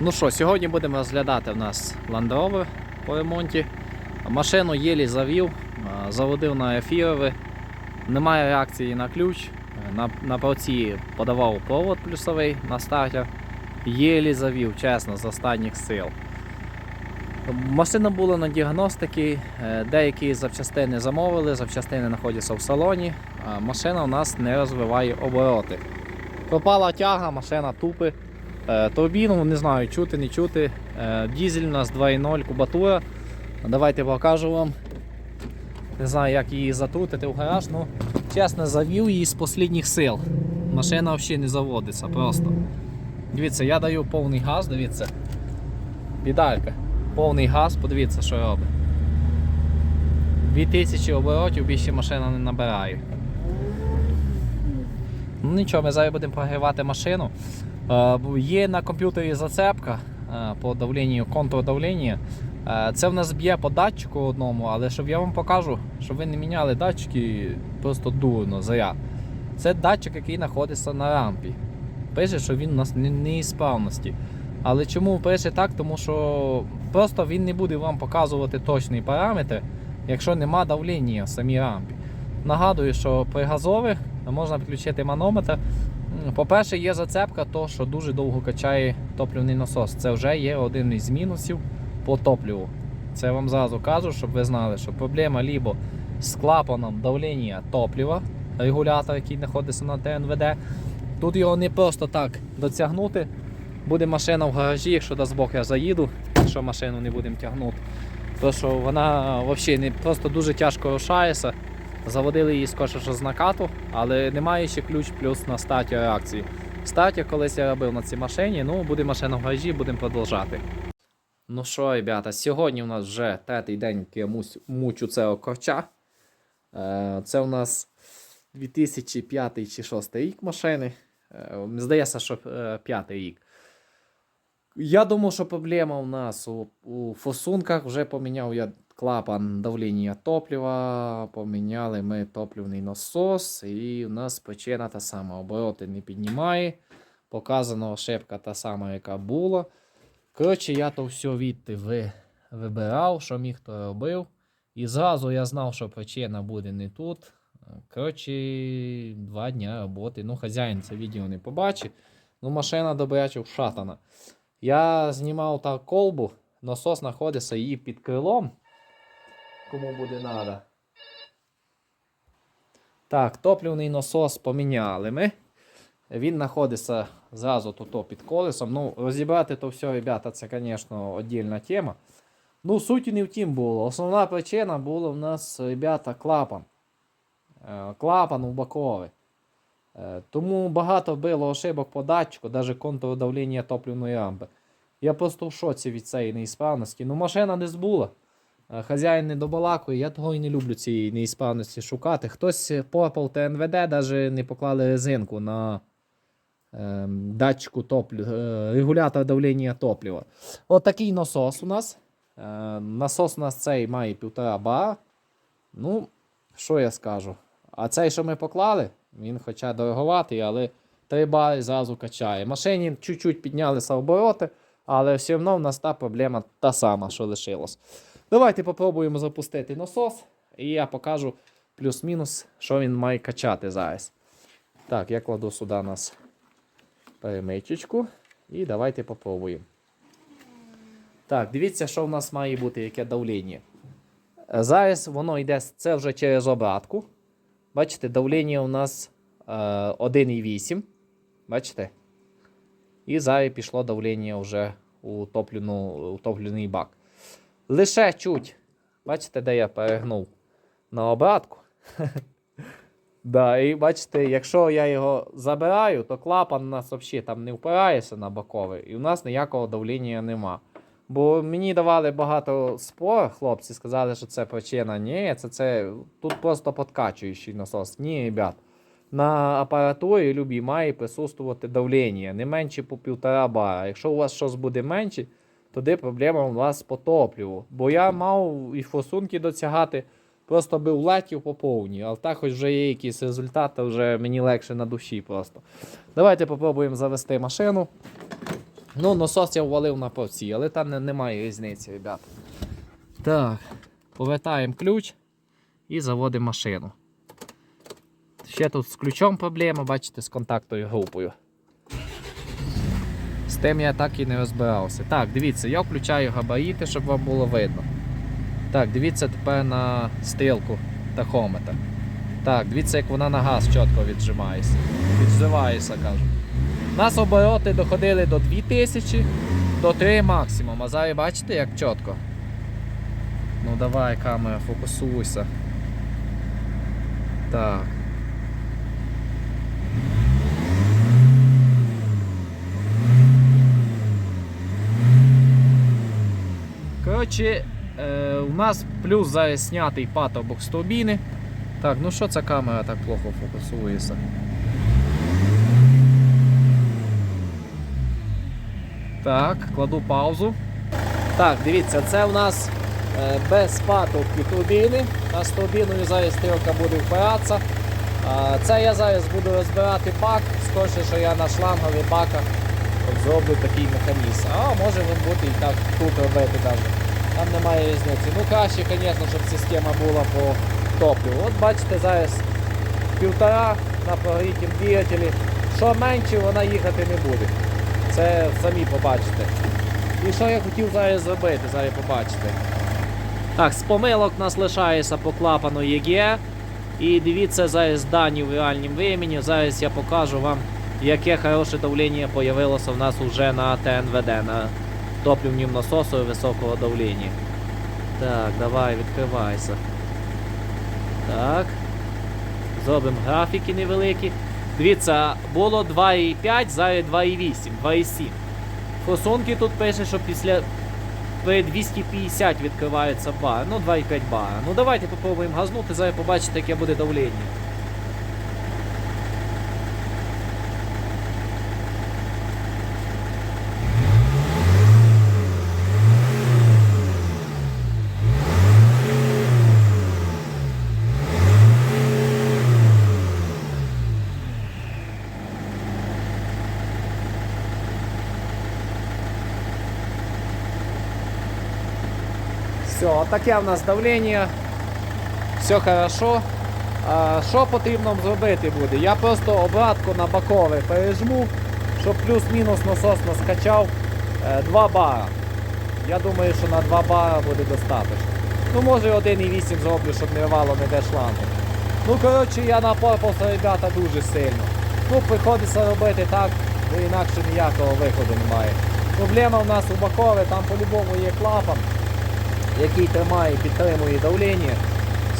Ну що, сьогодні будемо розглядати в нас Land Rover по ремонті. Машину єлі завів, заводив на ефірове. Немає реакції на ключ. Е, На, на проці подавав провод плюсовий на стартер. Єлі завів, чесно, з останніх сил. Машина була на діагностики, е, деякі запчастини замовили, запчастини знаходяться в салоні. Машина у нас не розвиває обороти. Пропала тяга, машина тупи. Е, Турбіну не знаю, чути, не чути. Е, Дізель у нас 2.0 кубатура. Давайте покажу вам. Не знаю, як її затрутити в гараж, ну чесно, завів її з останніх сил. Машина взагалі не заводиться просто. Дивіться, я даю повний газ, дивіться. Бідалька. Повний газ, подивіться, що робить. 2000 оборотів більше машина не набирає. Ну нічого, ми зараз будемо прогрівати машину. Е, Є на комп'ютері зацепка е, по давленню, контрдавлення. Е, Це в нас б'є по датчику одному, але щоб я вам покажу, щоб ви не міняли датчики, просто дурно, зря. Це датчик, який знаходиться на рампі. Пише, що він у нас неісправності. Але чому пише так? Тому що просто він не буде вам показувати точний параметр, якщо нема давлення в самій рампі. Нагадую, що при газових можна підключити манометр. По-перше, є зацепка, то що дуже довго качає топливний насос. Це вже є один із мінусів по топливу. Це вам зразу кажу, щоб ви знали, що проблема либо з клапаном давлення топлива, регулятор, який знаходиться на ТНВД. Тут його не просто так дотягнути. Буде машина в гаражі, якщо дасть Бог я заїду, якщо машину не будемо тягнути. То що вона взагалі не просто дуже тяжко рушається. Заводили її скорше що з накату, але немає ще ключ плюс на статі реакції. Статі колись я робив на цій машині, ну буде машина в гаражі, будемо продовжати. Ну що, ребята, сьогодні у нас вже третій день, як я мучу цього корча. Е, Це у нас 2005 чи 2006 рік машини. Е, здається, що е, п'ятий рік. Я думав, що проблема у нас у, у форсунках. Вже поміняв я клапан давлення топлива, поміняли ми топливний насос, і у нас причина та сама. Обороти не піднімає. Показана ошибка та сама, яка була. Коротше, я то все відти ви, вибирав, що міг то робив. І зразу я знав, що причина буде не тут. Коротше, два дня роботи. Ну, хазяїн це відео не побачить. Ну, машина добряче вшатана. Я знімав так колбу, насос знаходиться її під крилом. Кому буде треба. Так, топливний насос поміняли ми. Він знаходиться зразу тут під колесом. Ну, розібрати то все, ребята, це, звісно, віддільна тема. Ну, суті не в тім було. Основна причина була в нас, ребята, клапан. Е, Клапан у боковий. Е, Тому багато було ошибок по датчику, навіть контрдавлення топливної рампи. Я просто в шоці від цієї неісправності. Ну, машина не збула. Е, Хазяїн не добалакує, я того і не люблю цієї неісправності шукати. Хтось попав ТНВД, навіть не поклали резинку на е, датчику топлю, е, регулятор давлення топлива. От такий насос у нас. Е, насос у нас цей має 1,5 бара. Ну, що я скажу? А цей, що ми поклали, він хоча дороговатий, але 3 бари зразу качає. Машині чуть-чуть піднялися обороти, але все одно в нас та проблема та сама, що лишилась. Давайте попробуємо запустити насос, і я покажу плюс-мінус, що він має качати зараз. Так, я кладу сюди нас перемичечку. І давайте попробуємо. Так, дивіться, що в нас має бути, яке давлення. Е, Зараз воно йде це вже через обратку. Бачите, давлення у нас е, 1,8. Бачите? І зараз пішло давлення вже у, топливну, у бак. Лише чуть. Бачите, де я перегнув на обратку. да, і бачите, якщо я його забираю, то клапан у нас взагалі там не впирається на боковий, і у нас ніякого давлення нема. Бо мені давали багато спор, хлопці сказали, що це причина. Ні, це, це тут просто подкачуючий насос. Ні, ребят. На апаратурі любій має присутствувати давлення, не менше по півтора бара. Якщо у вас щось буде менше, тоді проблема у вас по топливу. Бо я мав і форсунки досягати, просто би влетів по повній. Але так хоч вже є якісь результати, вже мені легше на душі просто. Давайте попробуємо завести машину. Ну, насос я ввалив на повці, але там немає різниці, ребята. Так, повертаємо ключ і заводимо машину. Ще тут з ключом проблема, бачите, з контактною групою. З тим я так і не розбирався. Так, дивіться, я включаю габаріти, щоб вам було видно. Так, дивіться тепер на стрілку тахометра. Так, дивіться, як вона на газ чітко віджимається. Відживається, кажу. Нас обороти доходили до 2000, до 3 максимум. А зараз бачите, як чітко. Ну давай, камера, фокусуйся. Так. Коротше, е, у нас плюс зараз знятий патобок з турбіни. Так, ну що ця камера так плохо фокусується? Так, кладу паузу. Так, дивіться, це у нас е, без патовки турбіни. У нас турбіною зараз стрілка буде впиратися. Це я зараз буду розбирати бак, скоріше, що я на шлангові баках от зроблю такий механізм. А може він буде і так тут робити навіть. Там немає різниці. Ну краще, звісно, щоб система була по топливу. От бачите, зараз півтора на прогрітім двигателі. Що менше, вона їхати не буде. Це самі побачите. І що я хотів зараз зробити, зараз побачите. Так, з помилок нас лишається по клапану ЄГ. І дивіться зараз дані в реальному времени. Зараз я покажу вам, яке хороше давлення з'явилося в нас вже на ТНВД, на топливнім насосу високого давлення. Так, давай, відкривайся. Так. Зробимо графіки невеликі. Дивіться, було 2,5, зараз 2,8, 2,7. Форсунки тут пише, що після 250 відкривається бар. Ну, 2,5 бара. Ну давайте попробуємо газнути, зараз побачите, яке буде давлення. Все, таке в нас давлення. Все хорошо. Що потрібно зробити буде? Я просто обратку на бокове пережму, щоб плюс-мінус насос наскачав 2 бара. Я думаю, що на 2 бара буде достатньо. Ну може 1,8 зроблю, щоб не рвало ніде шлангу. Ну коротше я напорпався, ребята, дуже сильно. Ну приходиться робити так, бо інакше ніякого виходу немає. Проблема в нас у бокове, там по-любому є клапан який тримає, підтримує давлення.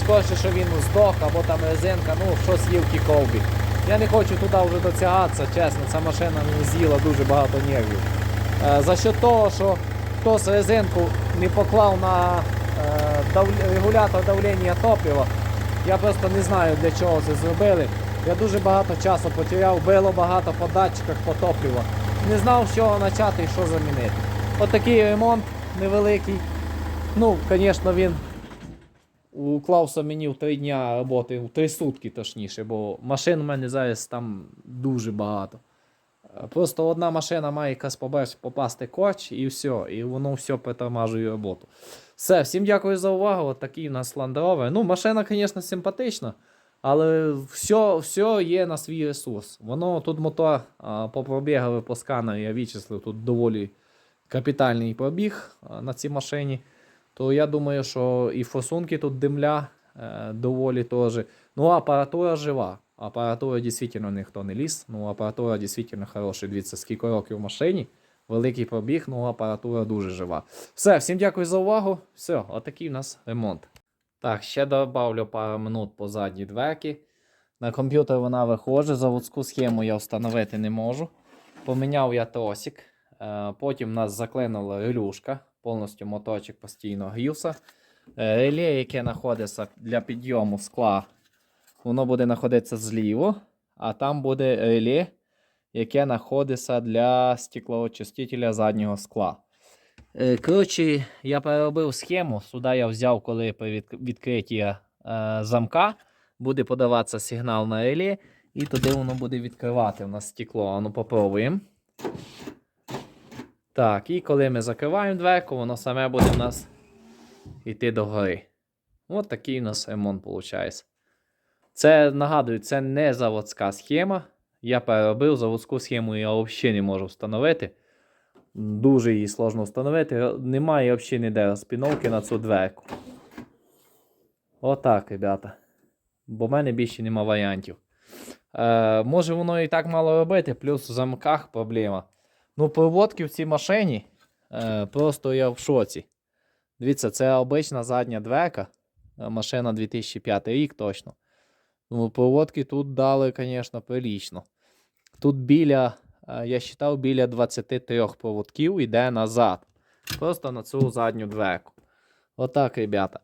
Скоріше, що він здох або там резинка, ну щось в тій ковбі. Я не хочу туди вже дотягатися, чесно, ця машина мені з'їла дуже багато нервів. Е, за що того, що хтось резинку не поклав на е, регулятор давлення топлива, я просто не знаю для чого це зробили. Я дуже багато часу потеряв, било багато по датчиках по топливу. Не знав, з чого почати і що замінити. Отакий ремонт невеликий. Ну, звісно, він уклався мені в три дня роботи, в три сутки точніше, бо машин у мене зараз там дуже багато. Е, Просто одна машина має якась попасти коч і все, і воно все притормажує роботу. Все, всім дякую за увагу. От такий у нас Land. Ну, машина, звісно, симпатична, але все, все є на свій ресурс. Воно тут мотор по пробігу по я вичислив, тут доволі капітальний пробіг на цій машині. То я думаю, що і форсунки тут димля е, доволі теж. Ну, апаратура жива. Апаратура дійсно ніхто не ліз. Ну, апаратура дійсно хороша. Дивіться, скільки років в машині. Великий пробіг, ну апаратура дуже жива. Все, всім дякую за увагу. Все, отакий у нас ремонт. Так, ще добавлю пару минут по задній дверки. На комп'ютер вона виходить, заводську схему я встановити не можу. Поміняв я тросик. Е, Потім нас заклинула релюшка, повністю моторчик постійно грівся. Е, Реле, яке знаходиться для підйому скла, воно буде знаходитися зліво, а там буде реле, яке знаходиться для стеклоочистителя заднього скла. Е, Коротше, я переробив схему. Сюди я взяв, коли при відкритті е, замка буде подаватися сигнал на реле, і туди воно буде відкривати у нас стекло. А ну попробуємо. Так, і коли ми закриваємо дверку, воно саме буде в нас йти догори. От такий у нас ремонт виходить. Це нагадую, це не заводська схема. Я переробив заводську схему, я взагалі не можу встановити. Дуже її сложно встановити. Немає взагалі ніде розпіновки на цю дверку. Отак, ребята. Бо в мене більше нема варіантів. Е, може воно і так мало робити, плюс в замках проблема. Ну, проводки в цій машині е, просто я в шоці. Дивіться, це обична задня дверка. Е, Машина 2005 рік точно. Ну, проводки тут дали, звісно, прилічно. Тут біля, е, я вважав, біля 23 проводків йде назад. Просто на цю задню дверку. Отак, ребята.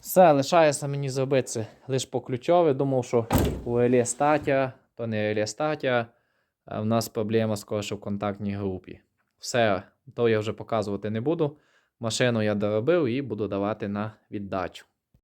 Все, лишається мені зробити це лише по ключові. Думав, що у статя, то не статя. А В нас проблема скоріше в контактній групі. Все, то я вже показувати не буду. Машину я доробив і буду давати на віддачу.